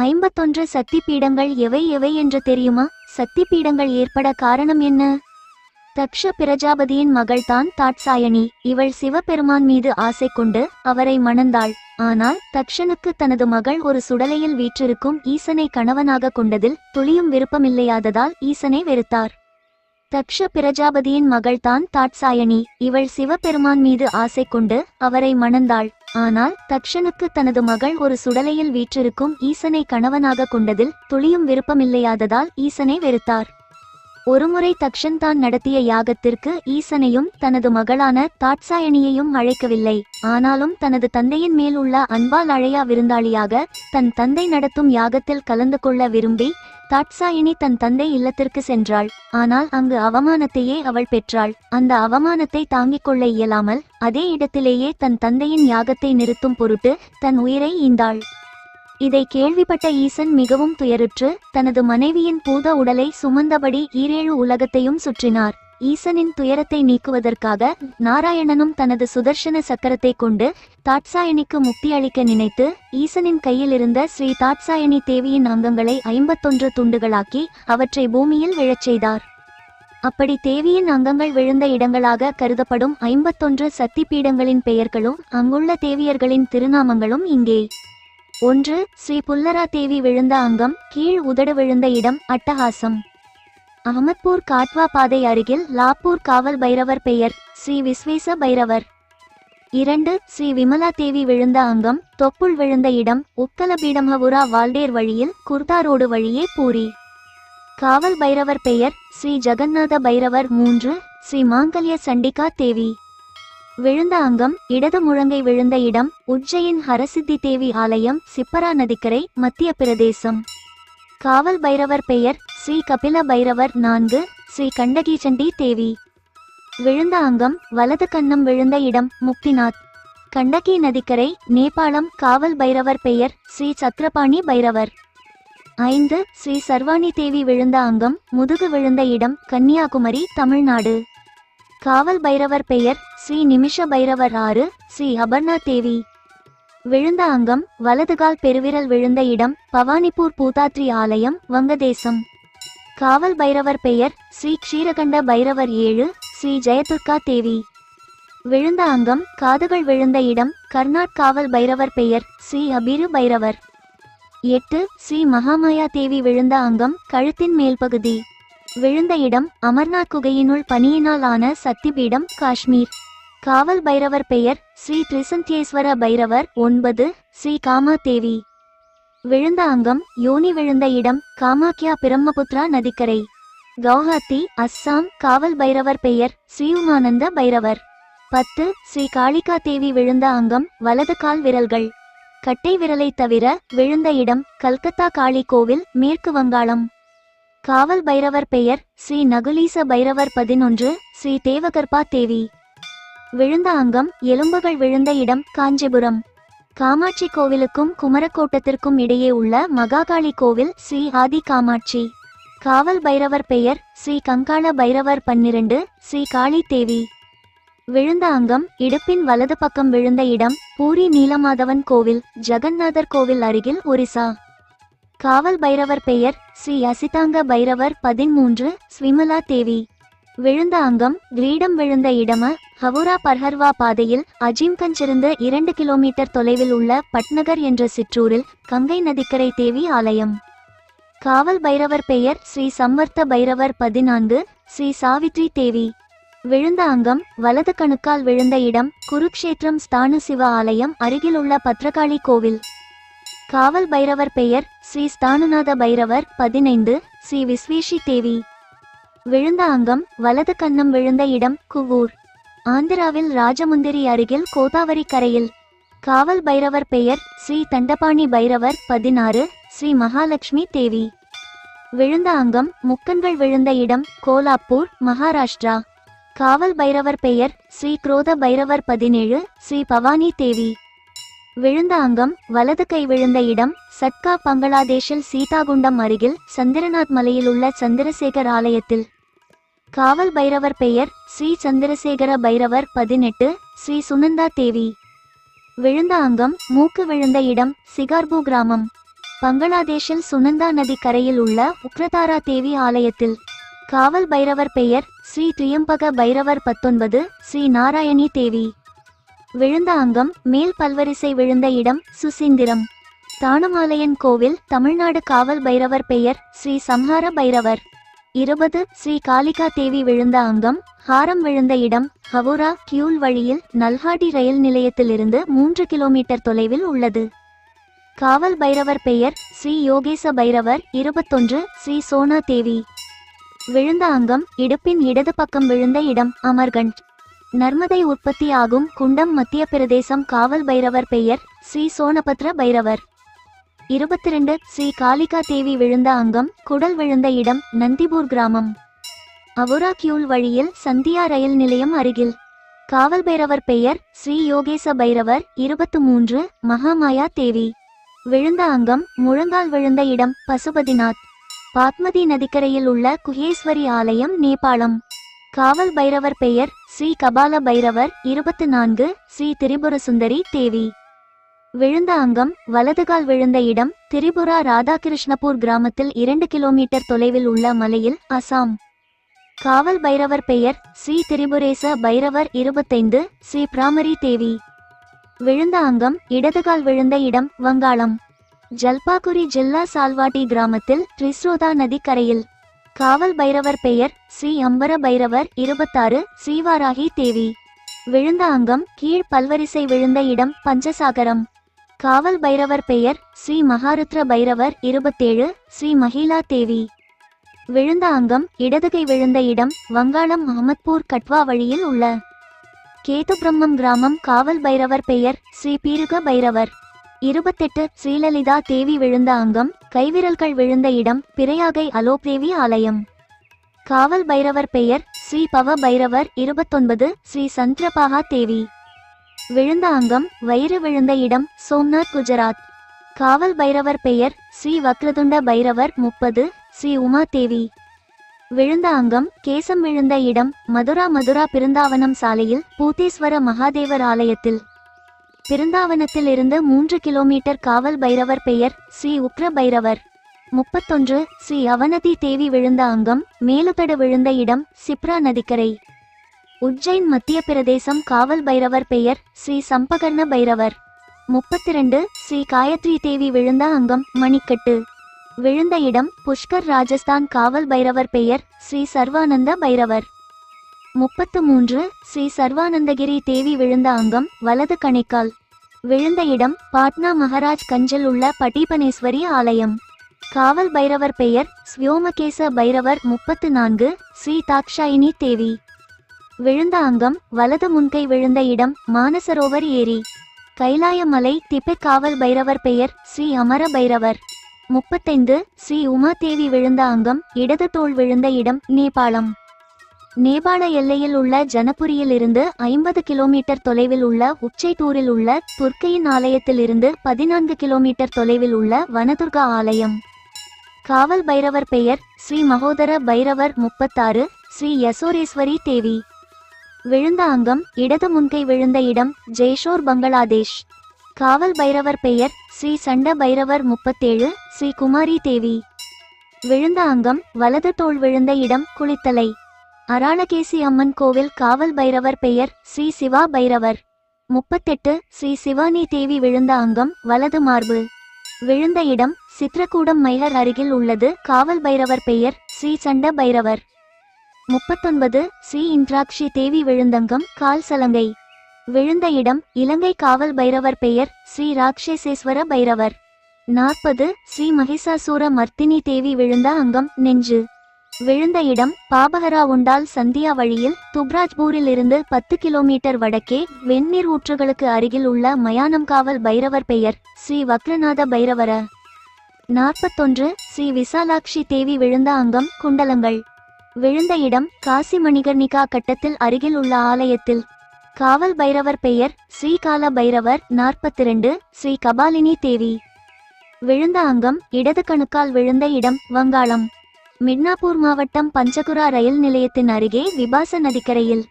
ஐம்பத்தொன்று சக்தி பீடங்கள் எவை எவை என்று தெரியுமா? சக்தி பீடங்கள் ஏற்பட காரணம் என்ன? தக்ஷ பிரஜாபதியின் மகள்தான் தாட்சாயணி. இவள் சிவபெருமான் மீது ஆசை கொண்டு அவரை மணந்தாள். ஆனால் தக்ஷனுக்கு தனது மகள் ஒரு சுடலையில் வீற்றிருக்கும் ஈசனை கணவனாக கொண்டதில் துளியும் விருப்பமில்லையாததால் ஈசனை வெறுத்தார். தக்ஷ பிரஜாபதியின் மகள்தான் தாட்சாயணி. இவள் சிவபெருமான் மீது ஆசை கொண்டு அவரை மணந்தாள். ஆனால் தக்ஷனுக்கு தனது மகள் ஒரு சுடலையில் வீற்றிருக்கும் ஈசனை கணவனாக கொண்டதில் துளியும் விருப்பமில்லையாததால் ஈசனை வெறுத்தார். ஒருமுறை தக்ஷன் தான் நடத்திய யாகத்திற்கு ஈசனையும் தனது மகளான தாட்சாயணியையும் அழைக்கவில்லை. ஆனாலும் தனது தந்தையின் மேல் உள்ள அன்பால் அழையா விருந்தாளியாக தன் தந்தை நடத்தும் யாகத்தில் கலந்து கொள்ள விரும்பி தாட்சாயினி தன் தந்தை இல்லத்திற்கு சென்றாள். ஆனால் அங்கு அவமானத்தையே அவள் பெற்றாள். அந்த அவமானத்தை தாங்கிக் கொள்ள இயலாமல் அதே இடத்திலேயே தன் தந்தையின் யாகத்தை நிறுத்தும் பொருட்டு தன் உயிரை ஈந்தாள். இதை கேள்விப்பட்ட ஈசன் மிகவும் துயருற்று தனது மனைவியின் பூத உடலை சுமந்தபடி ஈரேழு உலகத்தையும் சுற்றினார். ஈசனின் துயரத்தை நீக்குவதற்காக நாராயணனும் தனது சுதர்சன சக்கரத்தை கொண்டு தாட்சாயணிக்கு முக்தி அளிக்க நினைத்து ஈசனின் கையில் இருந்த ஸ்ரீ தாட்சாயணி தேவியின் அங்கங்களை ஐம்பத்தொன்று துண்டுகளாக்கி அவற்றை பூமியில் விழச் செய்தார். அப்படி தேவியின் அங்கங்கள் விழுந்த இடங்களாக கருதப்படும் ஐம்பத்தொன்று சக்தி பீடங்களின் பெயர்களும் அங்குள்ள தேவியர்களின் திருநாமங்களும் இங்கே. ஒன்று ஸ்ரீ புல்லரா தேவி விழுந்த அங்கம் கீழ் உதடு விழுந்த இடம் அட்டகாசம். அகமத்பூர் காட்வா பாதை அருகில் லாப்பூர் காவல் பைரவர் பெயர் ஸ்ரீ விஸ்வேச பைரவர். இரண்டு ஸ்ரீ விமலா தேவி விழுந்த அங்கம் தொப்புள் விழுந்த இடம் உக்கலபீடமபுரா வால்டேர் வழியில் குர்தா ரோடு வழியே பூரி. காவல் பைரவர் பெயர் ஸ்ரீ ஜெகநாத பைரவர் மூன்று ஸ்ரீ மாங்கல்ய சண்டிகா தேவி. விழுந்த அங்கம் இடது முழங்கை விழுந்த இடம் உஜ்ஜையின் ஹரசித்தி தேவி ஆலயம் சிப்பரா நதிக்கரை மத்திய பிரதேசம். காவல் பைரவர் பெயர் ஸ்ரீ கபில பைரவர் நான்கு ஸ்ரீ கண்டகீச்சண்டி தேவி. விழுந்த அங்கம் வலது கன்னம் விழுந்த இடம் முக்திநாத். கண்டகி நதிக்கரை நேபாளம் காவல் பைரவர் பெயர் ஸ்ரீ சத்ரபாணி பைரவர். ஐந்து ஸ்ரீ சர்வாணி தேவி விழுந்த அங்கம் முதுகு விழுந்த இடம் கன்னியாகுமரி தமிழ்நாடு. காவல் பைரவர் பெயர் ஸ்ரீ நிமிஷ பைரவர் ஆறு ஸ்ரீ அபர்ணா தேவி. விழுந்த அங்கம் வலதுகால் பெருவிரல் விழுந்த இடம் பவானிப்பூர் பூதாத்ரி ஆலயம் வங்கதேசம். காவல் பைரவர் பெயர் ஸ்ரீ க்ஷீரகண்ட பைரவர் ஏழு ஸ்ரீ ஜெயதுர்கா தேவி. விழுந்த அங்கம் காதுகள் விழுந்த இடம் கர்நாட் காவல் பைரவர் பெயர் ஸ்ரீ அபிரு பைரவர். எட்டு ஸ்ரீ மகாமாயா தேவி விழுந்த அங்கம் கழுத்தின் மேல்பகுதி. விழுந்த இடம் அமர்நாத் குகையினுள் பனியினால் ஆன சக்திபீடம் காஷ்மீர். காவல் பைரவர் பெயர் ஸ்ரீ திரிசந்தியேஸ்வர பைரவர் ஒன்பது ஸ்ரீ காமா தேவி விழுந்த அங்கம் யோனி விழுந்த இடம் காமாக்கியா பிரம்மபுத்ரா நதிக்கரை. கவுஹாத்தி அஸ்ஸாம் காவல் பைரவர் பெயர் ஸ்ரீ உமானந்த பைரவர். பத்து ஸ்ரீ காளிகா தேவி விழுந்த அங்கம் வலது கால் விரல்கள். கட்டை விரலை தவிர விழுந்த இடம் கல்கத்தா காளி கோவில் மேற்கு வங்காளம். காவல் பைரவர் பெயர் ஸ்ரீ நகுலீச பைரவர் பதினொன்று ஸ்ரீ தேவகர்பா தேவி. விழுந்த அங்கம் எலும்புகள் விழுந்த இடம் காஞ்சிபுரம். காமாட்சி கோவிலுக்கும் குமரக்கோட்டத்திற்கும் இடையே உள்ள மகாகாளி கோவில் ஸ்ரீ ஆதி காமாட்சி. காவல் பைரவர் பெயர் ஸ்ரீ கங்காள பைரவர் பன்னிரண்டு ஸ்ரீ காளி தேவி விழுந்த அங்கம் இடுப்பின் வலது பக்கம் விழுந்த இடம் பூரி நீலமாதவன் கோவில் ஜெகநாதர் கோவில் அருகில் ஒரிசா. காவல் பைரவர் பெயர் ஸ்ரீ அசிதாங்க பைரவர் பதிமூன்று ஸ்விமலா தேவி. விழுந்த அங்கம் கிரீடம் விழுந்த இடம ஹவுரா பர்ஹர்வா பாதையில் அஜீம்கஞ்சிருந்து இரண்டு கிலோமீட்டர் தொலைவில் உள்ள பட்நகர் என்ற சிற்றூரில் கங்கை நதிக்கரை தேவி ஆலயம். காவல் பைரவர் பெயர் ஸ்ரீ சம்வர்த்த பைரவர் பதினான்கு ஸ்ரீ சாவித்ரி தேவி. விழுந்த அங்கம் வலது கணுக்கால் விழுந்த இடம் குருக்ஷேத்திரம் ஸ்தான சிவ ஆலயம் அருகிலுள்ள பத்ரகாளி கோவில். காவல் பைரவர் பெயர் ஸ்ரீ ஸ்தானுநாத பைரவர் பதினைந்து ஸ்ரீ விஸ்வேஷி தேவி. விழுந்த அங்கம் வலது கன்னம் விழுந்த இடம் குவூர். ஆந்திராவில் ராஜமுந்திரி அருகில் கோதாவரி கரையில். காவல் பைரவர் பெயர் ஸ்ரீ தண்டபாணி பைரவர் பதினாறு ஸ்ரீ மகாலட்சுமி தேவி. விழுந்த அங்கம் முக்கன்கள் விழுந்த இடம் கோலாப்பூர் மகாராஷ்டிரா. காவல் பைரவர் பெயர் ஸ்ரீ குரோத பைரவர் பதினேழு ஸ்ரீ பவானி தேவி. விழுந்த அங்கம் வலது கை விழுந்த இடம் சட்கா பங்களாதேஷில் சீதாகுண்டம் அருகில் சந்திரநாத் மலையில் உள்ள சந்திரசேகர் ஆலயத்தில். காவல் பைரவர் பெயர் ஸ்ரீ சந்திரசேகர பைரவர் பதினெட்டு ஸ்ரீ சுனந்தா தேவி. விழுந்த அங்கம் மூக்கு விழுந்த இடம் சிகார்பு கிராமம். பங்களாதேஷில் சுனந்தா நதி கரையில் உள்ள உக்ரதாரா தேவி ஆலயத்தில். காவல் பைரவர் பெயர் ஸ்ரீ துயம்பக பைரவர் பத்தொன்பது ஸ்ரீ நாராயணி தேவி. விழுந்த அங்கம் மேல் பல்வரிசை விழுந்த இடம் சுசீந்திரம். தானுமாலையன் கோவில் தமிழ்நாடு காவல் பைரவர் பெயர் ஸ்ரீ சம்ஹார பைரவர். இருபது ஸ்ரீ காளிகா தேவி விழுந்த அங்கம் ஹாரம் விழுந்த இடம் ஹவுரா கியூல் வழியில் நல்ஹாடி ரயில் நிலையத்திலிருந்து மூன்று கிலோமீட்டர் தொலைவில் உள்ளது. காவல் பைரவர் பெயர் ஸ்ரீ யோகேச பைரவர் இருபத்தொன்று ஸ்ரீ சோனா தேவி. விழுந்த அங்கம் இடுப்பின் இடது பக்கம் விழுந்த இடம் அமர்கண்ட். நர்மதை உற்பத்தி ஆகும் குண்டம் மத்திய பிரதேசம் காவல் பைரவர் பெயர் ஸ்ரீ சோனபத்ர பைரவர். இருபத்தி ரெண்டு ஸ்ரீ காளிகா தேவி விழுந்த அங்கம் குடல் விழுந்த இடம் நந்திபூர் கிராமம். அவுரா கியூல் வழியில் சந்தியா ரயில் நிலையம் அருகில். காவல் பைரவர் பெயர் ஸ்ரீ யோகேச பைரவர் இருபத்து மூன்று மகாமாயா தேவி. விழுந்த அங்கம் முழங்கால் விழுந்த இடம் பசுபதிநாத். பாத்மதி நதிக்கரையில் உள்ள குகேஸ்வரி ஆலயம் நேபாளம். காவல் பைரவர் பெயர் ஸ்ரீ கபால பைரவர் இருபத்து நான்கு ஸ்ரீ திரிபுர சுந்தரி தேவி. விழுந்த அங்கம் வலதுகால் விழுந்த இடம் திரிபுரா ராதாகிருஷ்ணபூர் கிராமத்தில் இரண்டு கிலோமீட்டர் தொலைவில் உள்ள மலையில் அசாம். காவல் பைரவர் பெயர் ஸ்ரீ திரிபுரேச பைரவர் இருபத்தைந்து ஸ்ரீ பிராமரி தேவி. விழுந்த அங்கம் இடதுகால் விழுந்த இடம் வங்காளம். ஜல்பாகுரி ஜில்லா சால்வாட்டி கிராமத்தில் ரிஸ்ரோதா நதி கரையில். காவல் பைரவர் பெயர் ஸ்ரீ அம்பர பைரவர் இருபத்தாறு ஸ்ரீவாராகி தேவி. விழுந்த அங்கம் கீழ் பல்வரிசை விழுந்த இடம் பஞ்சசாகரம். காவல் பைரவர் பெயர் ஸ்ரீ மகாருத்ர பைரவர் இருபத்தேழு ஸ்ரீ மகிலா தேவி. விழுந்த அங்கம் இடதுகை விழுந்த இடம் வங்காளம் அகமத்பூர் கட்வா வழியில் உள்ள கேது பிரம்மம் கிராமம் காவல் பைரவர் பெயர் ஸ்ரீ பீருக பைரவர். இருபத்தெட்டு ஸ்ரீலலிதா தேவி விழுந்த அங்கம் கைவிரல்கள் விழுந்த இடம் பிறையாகை அலோப்தேவி ஆலயம். காவல் பைரவர் பெயர் ஸ்ரீ பவ பைரவர் இருபத்தொன்பது ஸ்ரீ சந்திரபாகா தேவி. விழுந்த அங்கம் வயிறு விழுந்த இடம் சோம்நாத் குஜராத். காவல் பைரவர் பெயர் ஸ்ரீ வக்ரதுண்ட பைரவர் முப்பது ஸ்ரீ உமா தேவி. விழுந்த அங்கம் கேசம் விழுந்த இடம் மதுரா மதுரா பிருந்தாவனம் சாலையில் பூத்தேஸ்வர மகாதேவர் ஆலயத்தில். பிருந்தாவனத்தில் இருந்து மூன்று கிலோமீட்டர் காவல் பைரவர் பெயர் ஸ்ரீ உக்ர பைரவர். முப்பத்தொன்று ஸ்ரீ அவனதி தேவி விழுந்த அங்கம் மேலுதடு விழுந்த இடம் சிப்ரா நதிக்கரை. உஜ்ஜைன் மத்திய பிரதேசம் காவல் பைரவர் பெயர் ஸ்ரீ சம்பகர்ண பைரவர். முப்பத்திரண்டு ஸ்ரீ காயத்ரி தேவி விழுந்த அங்கம் மணிக்கட்டு. விழுந்த இடம் புஷ்கர் ராஜஸ்தான் காவல் பைரவர் பெயர் ஸ்ரீ சர்வானந்த பைரவர். முப்பத்து மூன்று ஸ்ரீ சர்வானந்தகிரி தேவி விழுந்த அங்கம் வலது கணைக்கால். விழுந்த இடம் பாட்னா மகாராஜ் கஞ்சில் உள்ள பட்டீபனேஸ்வரி ஆலயம். காவல் பைரவர் பெயர் ஸ்வியோமகேச பைரவர். முப்பத்து நான்கு ஸ்ரீ தாக்ஷாயினி தேவி. விழுந்த அங்கம் வலது முன்கை விழுந்த இடம் மானசரோவர் ஏரி. கைலாயமலை திப்பை காவல் பைரவர் பெயர் ஸ்ரீ அமர பைரவர். முப்பத்தைந்து ஸ்ரீ உமா தேவி விழுந்த அங்கம் இடது தோல் விழுந்த இடம் நேபாளம். நேபாள எல்லையில் உள்ள ஜனபுரியில் இருந்து ஐம்பது கிலோமீட்டர் தொலைவில் உள்ள உச்சைத்தூரில் உள்ள துர்க்கையின் ஆலயத்தில் இருந்து பதினான்கு கிலோமீட்டர் தொலைவில் உள்ள வனதுர்கா ஆலயம். காவல் பைரவர் பெயர் ஸ்ரீ மகோதர பைரவர் முப்பத்தாறு ஸ்ரீ யசோரேஸ்வரி தேவி. விழுந்த அங்கம் இடது முன்கை விழுந்த இடம் ஜெய்ஷோர் பங்களாதேஷ். காவல் பைரவர் பெயர் ஸ்ரீ சண்ட பைரவர் முப்பத்தேழு ஸ்ரீ குமாரி தேவி. விழுந்த அங்கம் வலது தோள் விழுந்த இடம் குளித்தலை. அராளகேசி அம்மன் கோவில் காவல் பைரவர் பெயர் ஸ்ரீ சிவா பைரவர். முப்பத்தெட்டு ஸ்ரீ சிவானி தேவி விழுந்த அங்கம் வலது மார்பு. விழுந்த இடம் சித்ரகூடம் மைகர் அருகில் உள்ளது காவல் பைரவர் பெயர் ஸ்ரீ சண்ட பைரவர். முப்பத்தொன்பது ஸ்ரீ இந்திராட்சி தேவி விழுந்தங்கம் கால் சலங்கை விழுந்த இடம் இலங்கை காவல் பைரவர் பெயர் ஸ்ரீ ராக்ஷேசேஸ்வர பைரவர். நாற்பது ஸ்ரீ மகிஷாசூர மர்த்தினி தேவி விழுந்த அங்கம் நெஞ்சு. விழுந்த இடம் பாபஹரா உண்டால் சந்தியா வழியில் துப்ராஜ்பூரில் இருந்து பத்து கிலோமீட்டர் வடக்கே வெந்நீர் ஊற்றுகளுக்கு அருகில் உள்ள மயானம் காவல் பைரவர் பெயர் ஸ்ரீ வக்ரநாத பைரவர. நாற்பத்தொன்று ஸ்ரீ விசாலாட்சி தேவி விழுந்த அங்கம் குண்டலங்கள். விழுந்த இடம் காசி மணிகர்ணிகா கட்டத்தில் அருகில் உள்ள ஆலயத்தில். காவல் பைரவர் பெயர் ஸ்ரீகால பைரவர் நாற்பத்தி ரெண்டு ஸ்ரீ கபாலினி தேவி. விழுந்த அங்கம் இடது கணுக்கால் விழுந்த இடம் வங்காளம். மிட்னாப்பூர் மாவட்டம் பஞ்சகுரா ரயில் நிலையத்தின் அருகே விபாச நதிக்கரையில்.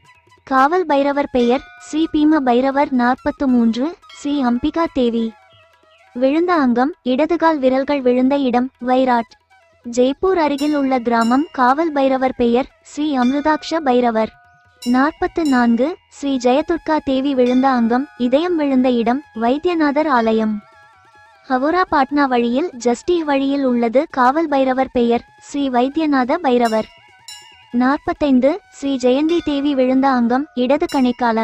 காவல் பைரவர் பெயர் ஸ்ரீ பீம பைரவர் நாற்பத்து மூன்று ஸ்ரீ அம்பிகா தேவி. விழுந்த அங்கம் இடதுகால் விரல்கள் விழுந்த இடம் வைராட். ஜெய்ப்பூர் அருகில் உள்ள கிராமம் காவல் பைரவர் பெயர் ஸ்ரீ அமிர்தாக்ஷ பைரவர். நாற்பத்து நான்கு ஸ்ரீ ஜெயதுர்கா தேவி விழுந்த அங்கம் இதயம் விழுந்த இடம் வைத்தியநாதர் ஆலயம். ஹவுரா பாட்னா வழியில் ஜஸ்டி வழியில் உள்ளது காவல் பைரவர் பெயர் ஸ்ரீ வைத்தியநாத பைரவர். நாற்பத்தைந்து ஸ்ரீ ஜெயந்தி தேவி விழுந்த அங்கம் இடது கணைக்கால.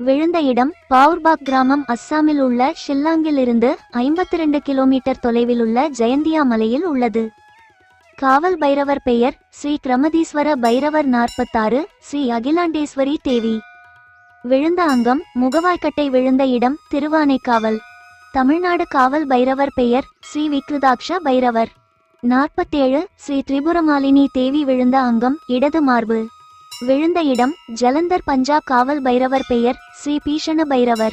விழுந்த இடம் பாவுர்பாக் கிராமம் அஸ்ஸாமில் உள்ள ஷில்லாங்கில் இருந்து ஐம்பத்தி ரெண்டு கிலோமீட்டர் தொலைவில் உள்ள ஜெயந்தியா மலையில் உள்ளது. காவல் பைரவர் பெயர் ஸ்ரீ கிரமதீஸ்வர பைரவர் நாற்பத்தாறு ஸ்ரீ அகிலாண்டேஸ்வரி தேவி. விழுந்த அங்கம் முகவாய்க்கட்டை விழுந்த இடம் திருவானைக்காவல். தமிழ்நாடு காவல் பைரவர் பெயர் ஸ்ரீ விக்ருதாக்ஷ பைரவர். நாற்பத்தேழு ஸ்ரீ திரிபுரமாலினி தேவி விழுந்த அங்கம் இடது மார்பு. விழுந்த இடம் ஜலந்தர் பஞ்சாப் காவல் பைரவர் பெயர் ஸ்ரீ பீஷண பைரவர்.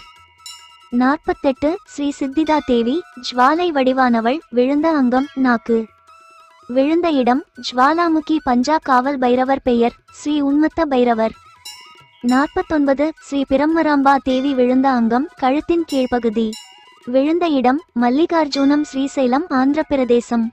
நாற்பத்தெட்டு ஸ்ரீ சித்திதா தேவி ஜுவாலை வடிவானவள் விழுந்த அங்கம் நாக்கு. விழுந்த இடம் ஜுவாலாமுகி பஞ்சா காவல் பைரவர் பெயர் ஸ்ரீ உன்மத்த பைரவர். நாற்பத்தொன்பது ஸ்ரீ பிரம்மராம்பா தேவி விழுந்த அங்கம் கழுத்தின் கீழ்ப்பகுதி. விழுந்த இடம் மல்லிகார்ஜுனம் ஸ்ரீசைலம் ஆந்திர பிரதேசம்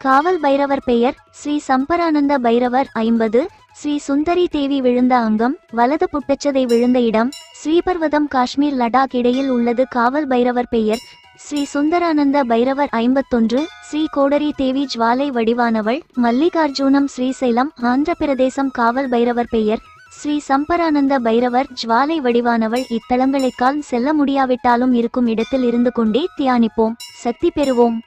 காவல் பைரவர் பெயர் ஸ்ரீ சம்பரானந்த பைரவர் ஐம்பது ஸ்ரீ சுந்தரி தேவி விழுந்த அங்கம் வலது புட்டச்சதை விழுந்த இடம் ஸ்ரீபர்வதம் காஷ்மீர் லடாக் இடையில் உள்ளது. காவல் பைரவர் பெயர் ஸ்ரீ சுந்தரானந்த பைரவர் ஐம்பத்தொன்று ஸ்ரீ கோடரி தேவி ஜுவாலை வடிவானவள் மல்லிகார்ஜுனம் ஸ்ரீசைலம் ஆந்திர பிரதேசம் காவல் பைரவர் பெயர். ஸ்ரீ சம்பரானந்த பைரவர் ஜுவாலை வடிவானவள் இத்தலங்களுக்கால் செல்ல முடியாவிட்டாலும் இருக்கும் இடத்தில் இருந்து கொண்டே தியானிப்போம். சக்தி பெறுவோம்.